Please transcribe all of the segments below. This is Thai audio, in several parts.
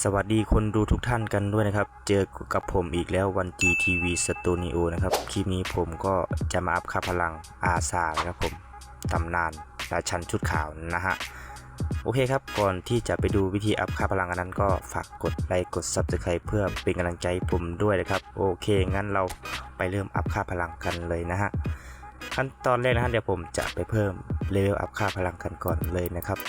สวัสดีคนดูทุกท่านกันด้วยนะครับ เจอกับผมอีกแล้ววัน GTV Studio นะครับ คลิปนี้ผมก็จะมาอัพค่าพลังอาซานะครับผม ตำนานราชันชุดขาวนะฮะ โอเคครับ ก่อนที่จะไปดูวิธีอัพค่าพลังอันนั้นก็ฝากกดไลค์ กด Subscribe เพื่อเป็นกำลังใจผมด้วยนะครับ โอเค งั้นเราไปเริ่มอัพค่าพลังกันเลยนะฮะ ขั้นตอนแรกนะฮะเดี๋ยวผมจะไปเพิ่มเลเวลอัพค่าพลังกันก่อนเลยนะครับ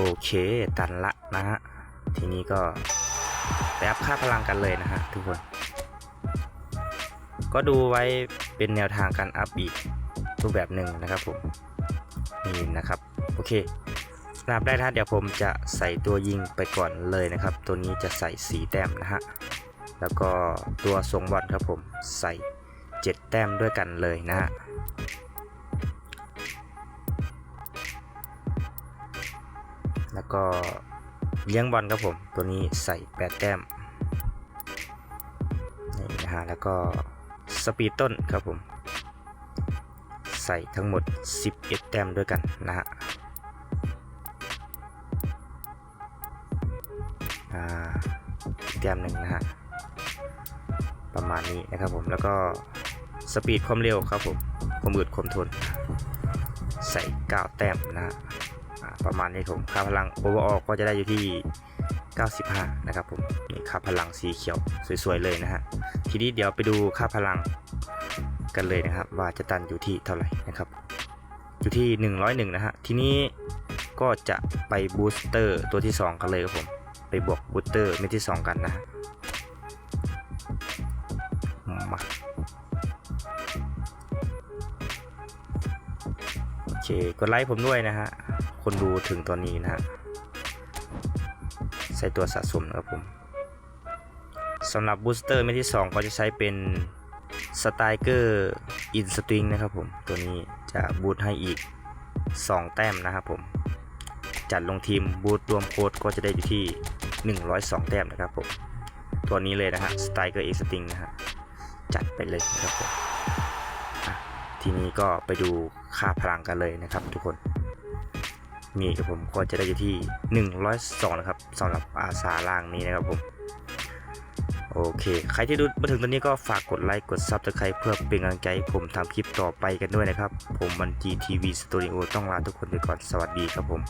โอเคตันละนะฮะ ทีนี้ก็ไปอัพค่าพลังกันเลยนะฮะทุกคน ก็ดูไว้เป็นแนวทางการอัพอีกรูปแบบหนึ่งนะครับผม นี่นะครับ โอเคนับได้นะฮะเดี๋ยวผมจะใส่ตัวยิงไปก่อนเลยนะครับ ตัวนี้จะใส่สีแต้มนะฮะ แล้วก็ตัวทรงบอลครับผมใส่ 7 แต้มด้วยกันเลยนะฮะ ก็เลี้ยงบอลครับผม ตัวนี้ใส่ 8 แต้มนี่นะฮะแล้วก็สปีดต้นครับผม ใส่ทั้งหมด 11 แต้มด้วยกันนะฮะแต้มหนึ่งนะฮะประมาณนี้นะครับผมแล้วก็สปีดความเร็วครับผมความอึดความทน ใส่ 9 แต้มนะฮะ ประมาณนี้ผมค่าพลังโอเวอร์ออก็จะได้อยู่ที่ 95 นะครับผมนี่ค่าพลังสีเขียวสวยๆเลยนะฮะทีนี้เดี๋ยวไปดูค่าพลังกันเลยนะครับ ว่าจะตันอยู่ที่เท่าไหร่นะครับอยู่ที่ 101 นะฮะทีนี้ก็จะไปบูสเตอร์ตัวที่ 2 กันเลยครับผมไปบวกบูสเตอร์เม็ดที่ 2 กันนะมาโอเคกดไลค์ผมด้วยนะฮะ คนดูถึงตอนนี้นะฮะใส่ตัวสะสมนะครับผมสำหรับบูสเตอร์เม็ดที่ 2 ก็จะใช้เป็นสไตเกอร์อินสตริงนะครับผม ตัวนี้จะบูทให้อีก 2 แต้มนะครับผม จัดลงทีมบูทรวมโค้ดก็จะได้อยู่ที่ 102 แต้มนะครับผม ตัวนี้เลยนะฮะสไตเกอร์อินสตริงนะฮะจัดไปเลยนะครับผมทีนี้ก็ไปดูค่าพลังกันเลยนะครับทุกคน มีกับผมก็จะได้อยู่ที่ 102นะครับสำหรับอาสาล่างนี้นะครับผมโอเค ใครที่ดูมาถึงตอนนี้ก็ฝากกดไลค์ กด Subscribe เพื่อเป็นกำลังใจผมทำคลิปต่อไปกันด้วยนะครับ ผมมัน GTV Studio ต้องลาทุกคนไปก่อน สวัสดีครับผม